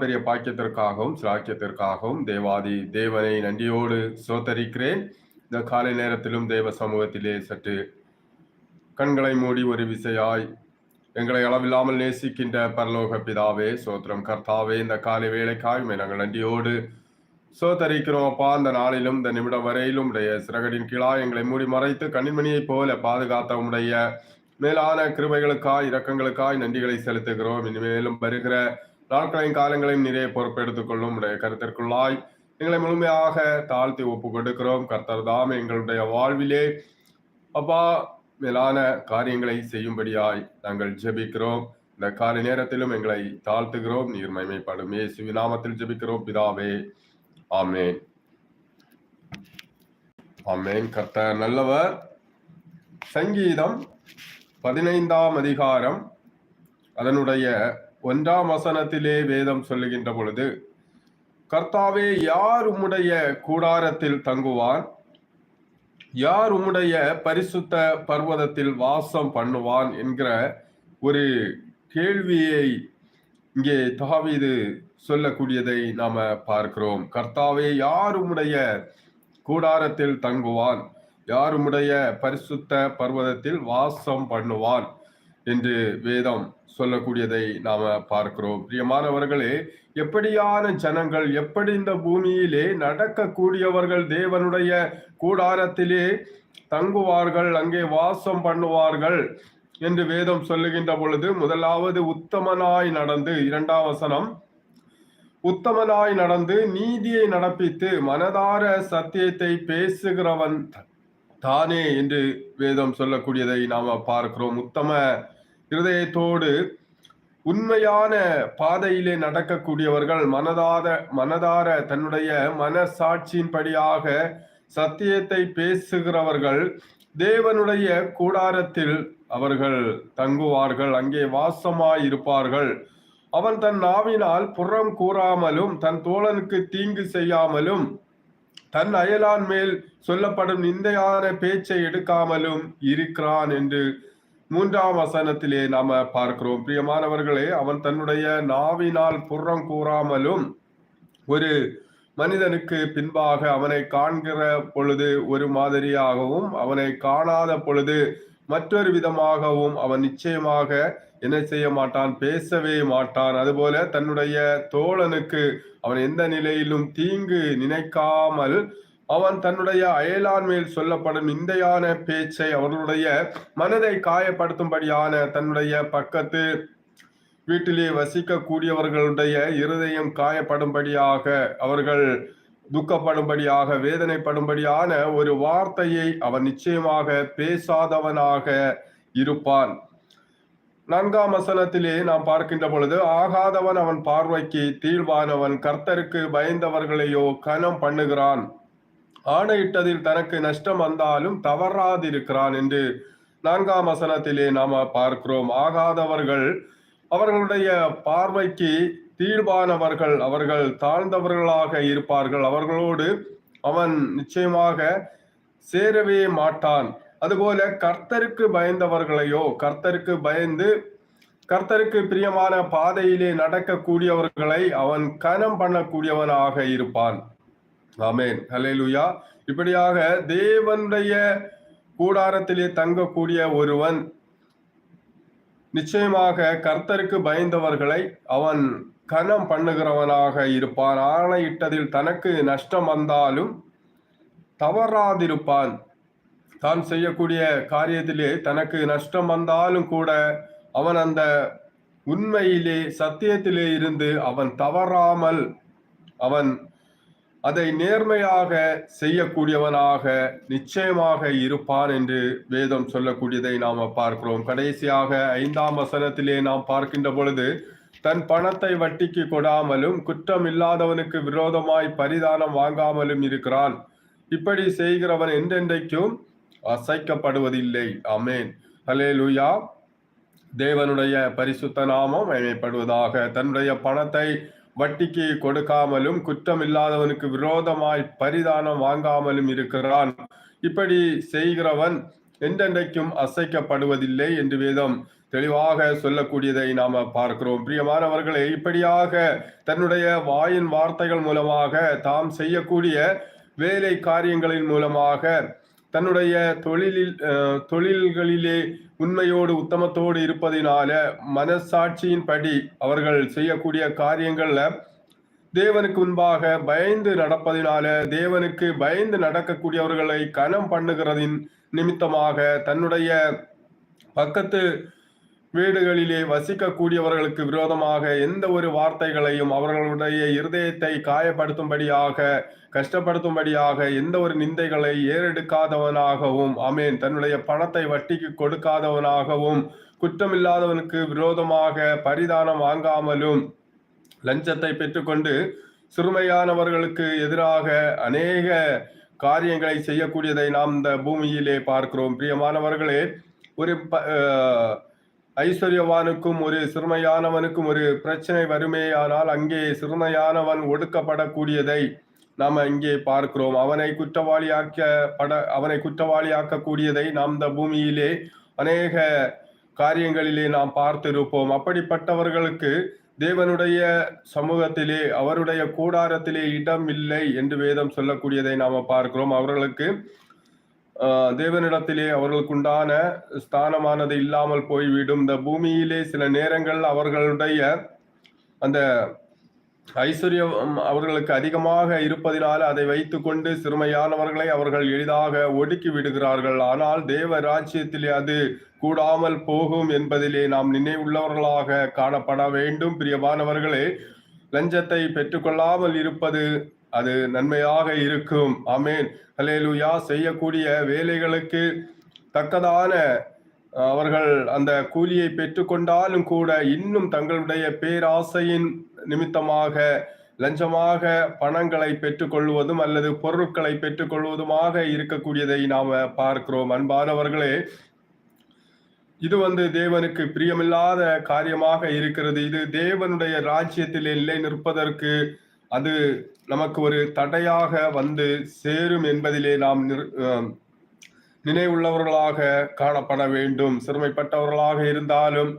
பெரிய பாக்கியத்திற்காகவும் சிலாக்கியத்திற்காகவும் தேவாதி தேவனை நன்றியோடு சோத்தரிக்கிறேன் இந்த காலை நேரத்திலும் தேவ சமூகத்திலே சற்று கண்களை மூடி ஒரு விசையாய் எங்களை அளவில்லாமல் நேசிக்கின்ற பரலோக பிதாவே சோத்திரம் கர்த்தாவே இந்த காலை வேலைக்காய் நாங்கள் நன்றியோடு சோத்தரிக்கிறோம் அப்பா இந்த நாளிலும் இந்த நிமிடம் வரையிலும் உடைய சிறகடின் கீழா எங்களை மூடி மறைத்து கண்ணின்மணியைப் போல பாதுகாத்த உடைய மேலான கிருபைகளுக்காய் இரக்கங்களுக்காய் நன்றிகளை செலுத்துகிறோம். இனிமேலும் வருகிற நாட்களையும் காலங்களையும் நிறைய பொறுப்பெடுத்துக் கொள்ளும் உடைய கருத்திற்குள்ளாய் எங்களை முழுமையாக தாழ்த்தி ஒப்பு கொடுக்கிறோம். கர்த்தர் தாம் எங்களுடைய வாழ்விலே அப்பா மேலான காரியங்களை செய்யும்படியாய் நாங்கள் ஜெபிக்கிறோம். இந்த காலை நேரத்திலும் எங்களை தாழ்த்துகிறோம். நீர் மைமைப்படும் இயேசு நாமத்தில் ஜெபிக்கிறோம். பிதாவே ஆமேன். ஆமேன். கர்த்தர் நல்லவர். சங்கீதம் பதினைந்தாம் அதிகாரம். அதனுடைய ஒன்றாம் வசனத்திலே வேதம் சொல்லுகின்ற பொழுது கர்த்தாவே யார் உம்முடைய கூடாரத்தில் தங்குவான்? யார் உம்முடைய பரிசுத்த பர்வதத்தில் வாசம் பண்ணுவான்? என்கிற ஒரு கேள்வியை இங்கே தாவீது சொல்லக்கூடியதை நாம பார்க்கிறோம். கர்த்தாவே யார் உம்முடைய கூடாரத்தில் தங்குவான்? யார் உம்முடைய பரிசுத்த பர்வதத்தில் வாசம் பண்ணுவான்? என்று வேதம் சொல்லக்கூடியதை நாம பார்க்கிறோம். பிரியமானவர்களே எப்படியான ஜனங்கள் எப்படி இந்த பூமியிலே நடக்கக்கூடியவர்கள் தேவனுடைய கூடாரத்திலே தங்குவார்கள் அங்கே வாசம் பண்ணுவார்கள் என்று வேதம் சொல்லுகின்ற பொழுது முதலாவது உத்தமனாய் நடந்து இரண்டாம் வசனம் உத்தமனாய் நடந்து நீதியை நடப்பித்து மனதார சத்தியத்தை பேசுகிறவன் தானே என்று வேதம் சொல்லக்கூடியதை நாம பார்க்கிறோம். உத்தம இருதயத்தோடு உண்மையான பாதையிலே நடக்கக்கூடியவர்கள் மனதார மனதார தன்னுடைய மனசாட்சியின்படியாக சத்தியத்தை பேசுகிறவர்கள் தேவனுடைய கூடாரத்தில் அவர்கள் தங்குவார்கள். அங்கே வாசமாய் இருப்பார்கள் அவன் தன் நாவினால் புறம் கூறாமலும் தன் தோழனுக்கு தீங்கு செய்யாமலும் தன் அயலான் மேல் சொல்லப்படும் நிந்தையான பேச்சை எடுக்காமலும் இருக்கிறான் என்று மூன்றாம் வசனத்திலே நாம பார்க்கிறோம். பிரியமானவர்களே அவன் தன்னுடைய நாவினால் புறம் கூறாமலும் ஒரு மனிதனுக்கு பின்பாக அவனை காண்கிற பொழுது ஒரு மாதிரியாகவும் அவனை காணாத பொழுது மற்றொரு விதமாகவும் அவன் நிச்சயமாக என்ன செய்ய மாட்டான்? பேசவே மாட்டான். அதுபோல தன்னுடைய தோழனுக்கு அவன் எந்த நிலையிலும் தீங்கு நினைக்காமல் அவன் தன்னுடைய அயலான் மேல் சொல்லப்படும் இந்தையான பேச்சை அவர்களுடைய மனதை காயப்படுத்தும்படியான தன்னுடைய பக்கத்து வீட்டிலே வசிக்கக்கூடியவர்களுடைய இருதயம் காயப்படும்படியாக அவர்கள் துக்கப்படும்படியாக வேதனைப்படும்படியான ஒரு வார்த்தையை அவன் நிச்சயமாக பேசாதவனாக இருப்பான். நான்காம் வசனத்திலே நாம் பார்க்கின்ற பொழுது ஆகாதவன் அவன் பார்வைக்கு தீழ்வானவன் கர்த்தருக்கு பயந்தவர்களையோ கனம் பண்ணுகிறான். ஆணையிட்டதில் தனக்கு நஷ்டம் வந்தாலும் தவறாதிருக்கிறான் என்று நான்காம் வசனத்திலே நாம பார்க்கிறோம். ஆகாதவர்கள் அவர்களுடைய பார்வைக்கு தீர்வானவர்கள் அவர்கள் தாழ்ந்தவர்களாக இருப்பார்கள். அவர்களோடு அவன் நிச்சயமாக சேரவே மாட்டான். அதுபோல கர்த்தருக்கு பயந்தவர்களையோ கர்த்தருக்கு பயந்து கர்த்தருக்கு பிரியமான பாதையிலே நடக்கக்கூடியவர்களை அவன் கனம் பண்ணக்கூடியவனாக இருப்பான். ஆமேன். ஹலேலுயா இப்படியாக தேவனுடைய கூடாரத்திலே தங்கக்கூடிய ஒருவன் நிச்சயமாக கர்த்தருக்கு பயந்தவர்களை அவன் கனம் பண்ணுகிறவனாக இருப்பான். ஆணையிட்டதில் தனக்கு நஷ்டம் வந்தாலும் தவறாதிருப்பான். தான் செய்யக்கூடிய காரியத்திலே தனக்கு நஷ்டம் வந்தாலும் கூட அவன் அந்த உண்மையிலே சத்தியத்திலே இருந்து அவன் தவறாமல் அவன் அதை நேர்மையாக செய்யக்கூடியவனாக நிச்சயமாக இருப்பான் என்று வேதம் சொல்லக்கூடியதை நாம் பார்க்கிறோம். கடைசியாக ஐந்தாம் வசனத்திலே நாம் பார்க்கின்ற பொழுது தன் பணத்தை வட்டிக்கு கொடாமலும் குற்றம் இல்லாதவனுக்கு விரோதமாய் பரிதானம் வாங்காமலும் இருக்கிறான். இப்படி செய்கிறவன் என்றென்றைக்கும் அசைக்கப்படுவதில்லை. அமேன் ஹலே லூயா தேவனுடைய பரிசுத்த நாமம் அமைப்படுவதாக தன்னுடைய பணத்தை வட்டிக்கு கொடுக்காமலும் குற்றம் இல்லாதவனுக்கு விரோதமாய் பரிதானம் வாங்காமலும் இருக்கிறான். இப்படி செய்கிறவன் என்றென்றைக்கும் அசைக்கப்படுவதில்லை என்று வேதம் தெளிவாக சொல்லக்கூடியதை நாம பார்க்கிறோம். பிரியமானவர்களே இப்படியாக தன்னுடைய வாயின் வார்த்தைகள் மூலமாக தாம் செய்யக்கூடிய வேலை காரியங்களின் மூலமாக தன்னுடைய தொழிலில் தொழில்களிலே உண்மையோடு உத்தமத்தோடு இருப்பதினால மனசாட்சியின்படி அவர்கள் செய்யக்கூடிய காரியங்கள்ல தேவனுக்கு முன்பாக பயந்து நடப்பதினால தேவனுக்கு பயந்து நடக்கக்கூடியவர்களை கனம் பண்ணுகிறதின் நிமித்தமாக தன்னுடைய பக்கத்து வீடுகளிலே வசிக்கக்கூடியவர்களுக்கு விரோதமாக எந்த ஒரு வார்த்தைகளையும் அவர்களுடைய இருதயத்தை காயப்படுத்தும்படியாக கஷ்டப்படுத்தும்படியாக எந்த ஒரு நிந்தைகளை ஏறெடுக்காதவனாகவும் அமேன் தன்னுடைய பணத்தை வட்டிக்கு கொடுக்காதவனாகவும் குற்றமில்லாதவனுக்கு விரோதமாக பரிதானம் வாங்காமலும் லஞ்சத்தை பெற்றுக்கொண்டு சிறுமையானவர்களுக்கு எதிராக அநேக காரியங்களை செய்யக்கூடியதை நாம் இந்த பூமியிலே பார்க்கிறோம். பிரியமானவர்களே ஒரு ப- ஐஸ்வர்யவானுக்கும் ஒரு சிறுமையானவனுக்கும் ஒரு பிரச்சனை வருமேயானால் அங்கே சிறுமையானவன் ஒடுக்கப்படக்கூடியதை நாம் இங்கே பார்க்கிறோம். அவனை குற்றவாளியாக்க பட அவனை குற்றவாளியாக்கக்கூடியதை நாம் இந்த பூமியிலே அநேக காரியங்களிலே நாம் பார்த்திருப்போம். அப்படிப்பட்டவர்களுக்கு தேவனுடைய சமூகத்திலே அவருடைய கூடாரத்திலே இடம் இல்லை என்று வேதம் சொல்லக்கூடியதை நாம் பார்க்கிறோம். அவர்களுக்கு தேவனிடத்திலே அவர்களுக்குண்டான ஸ்தானமானது இல்லாமல் போய்விடும். இந்த பூமியிலே சில நேரங்கள் அவர்களுடைய அந்த ஐஸ்வர்யம் அவர்களுக்கு அதிகமாக இருப்பதினால் அதை வைத்துக்கொண்டு சிறுமையானவர்களை அவர்கள் எளிதாக ஒடுக்கி விடுகிறார்கள். ஆனால் தேவ ராஜ்யத்திலே அது கூடாமல் போகும் என்பதிலே நாம் நினைவுள்ளவர்களாக காணப்பட வேண்டும். பிரியமானவர்களே லஞ்சத்தை பெற்றுக்கொள்ளாமல் இருப்பது அது நன்மையாக இருக்கும். அமேன் ஹலேலுயா செய்யக்கூடிய வேலைகளுக்கு தக்கதான அவர்கள் அந்த கூலியை பெற்றுக்கொண்டாலும் கூட இன்னும் தங்களுடைய பேராசையின் நிமித்தமாக லஞ்சமாக பணங்களை பெற்றுக்கொள்வதும் அல்லது பொருட்களை பெற்றுக்கொள்வதுமாக இருக்கக்கூடியதை நாம பார்க்கிறோம். அன்பானவர்களே இது வந்து தேவனுக்கு பிரியமில்லாத காரியமாக இருக்கிறது. இது தேவனுடைய ராஜ்யத்தில் இல்லை நிற்பதற்கு அது நமக்கு ஒரு தடையாக வந்து சேரும் என்பதிலே நாம் நினைவுள்ளவர்களாக காணப்பட வேண்டும். சிறுமைப்பட்டவர்களாக இருந்தாலும்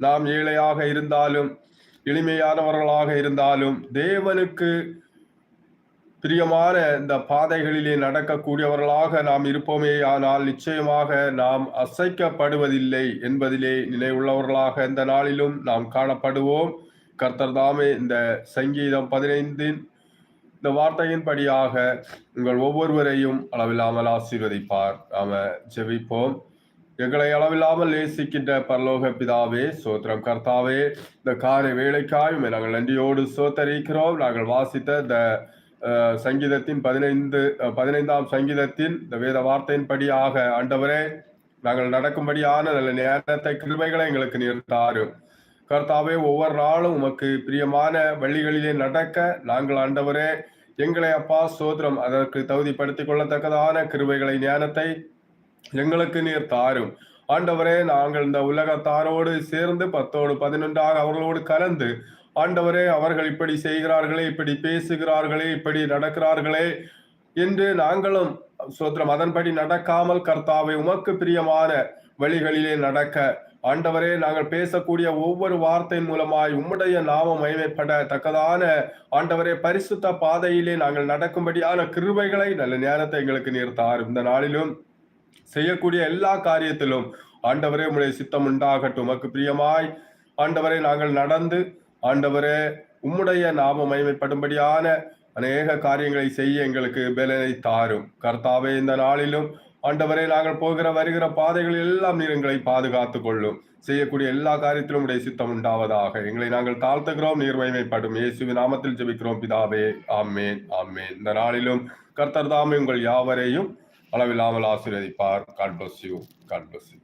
நாம் ஏழையாக இருந்தாலும் எளிமையானவர்களாக இருந்தாலும் தேவனுக்கு பிரியமான இந்த பாதைகளிலே நடக்கக்கூடியவர்களாக நாம் இருப்போமே ஆனால் நிச்சயமாக நாம் அசைக்கப்படுவதில்லை என்பதிலே நினைவுள்ளவர்களாக இந்த நாளிலும் நாம் காணப்படுவோம். கர்த்தர் தாமே இந்த சங்கீதம் பதினைந்தின் இந்த வார்த்தையின்படியாக உங்கள் ஒவ்வொருவரையும் அளவில்லாமல் ஆசீர்வதிப்பார். நாம ஜெபிப்போம். எங்களை அளவில்லாமல் நேசிக்கின்ற பரலோக பிதாவே சோத்திரம் கர்த்தாவே இந்த காலை வேலைக்காயும் நாங்கள் நன்றியோடு சோத்தரிக்கிறோம். நாங்கள் வாசித்த இந்த சங்கீதத்தின் பதினைந்து பதினைந்தாம் சங்கீதத்தின் இந்த வேத வார்த்தையின்படியாக ஆண்டவரே நாங்கள் நடக்கும்படியான நல்ல நேரத்தை கிருமைகளை எங்களுக்கு நிறுத்தாரும் கர்த்தாவே ஒவ்வொரு நாளும் உமக்கு பிரியமான வழிகளிலே நடக்க நாங்கள் ஆண்டவரே எங்களை அப்பா சோதரம் அதற்கு தகுதிப்படுத்திக் கொள்ளத்தக்கதான கிருபைகளை ஞானத்தை எங்களுக்கு நீர் தாரும். ஆண்டவரே நாங்கள் இந்த உலகத்தாரோடு சேர்ந்து பத்தோடு பதினொன்றாக அவர்களோடு கலந்து ஆண்டவரே அவர்கள் இப்படி செய்கிறார்களே இப்படி பேசுகிறார்களே இப்படி நடக்கிறார்களே என்று நாங்களும் சோத்திரம் அதன்படி நடக்காமல் கர்த்தாவை உமக்கு பிரியமான வழிகளிலே நடக்க ஆண்டவரே நாங்கள் பேசக்கூடிய ஒவ்வொரு வார்த்தையின் மூலமாய் உம்முடைய நாமம் மகிமைப்பட தக்கதான ஆண்டவரே பரிசுத்த பாதையிலே நாங்கள் நடக்கும்படியான கிருபைகளை நல்ல ஞானத்தை எங்களுக்கு நீர் தாரும். இந்த நாளிலும் செய்யக்கூடிய எல்லா காரியத்திலும் ஆண்டவரே உம்முடைய சித்தம் உண்டாகட்டும். உமக்கு பிரியமாய் ஆண்டவரே நாங்கள் நடந்து ஆண்டவரே உம்முடைய நாம மகிமைப்படும்படியான அநேக காரியங்களை செய்ய எங்களுக்கு பலனை தாரும். கர்த்தாவே இந்த நாளிலும் ஆண்டவரே நாங்கள் போகிற வருகிற பாதைகள் எல்லாம் நீர் எங்களை பாதுகாத்துக் கொள்ளும் செய்யக்கூடிய எல்லா காரியத்திலும் உடைய சித்தம் உண்டாவதாக. எங்களை நாங்கள் தாழ்த்துகிறோம் நீர் மகிமைப்படும். இயேசுவின் நாமத்தில் ஜெபிக்கிறோம் பிதாவே ஆமேன் ஆமேன். இந்த நாளிலும் கர்த்தர் தாமே உங்கள் யாவரையும் அளவில்லாமல் ஆசீர்வதிப்பார். God bless you God bless you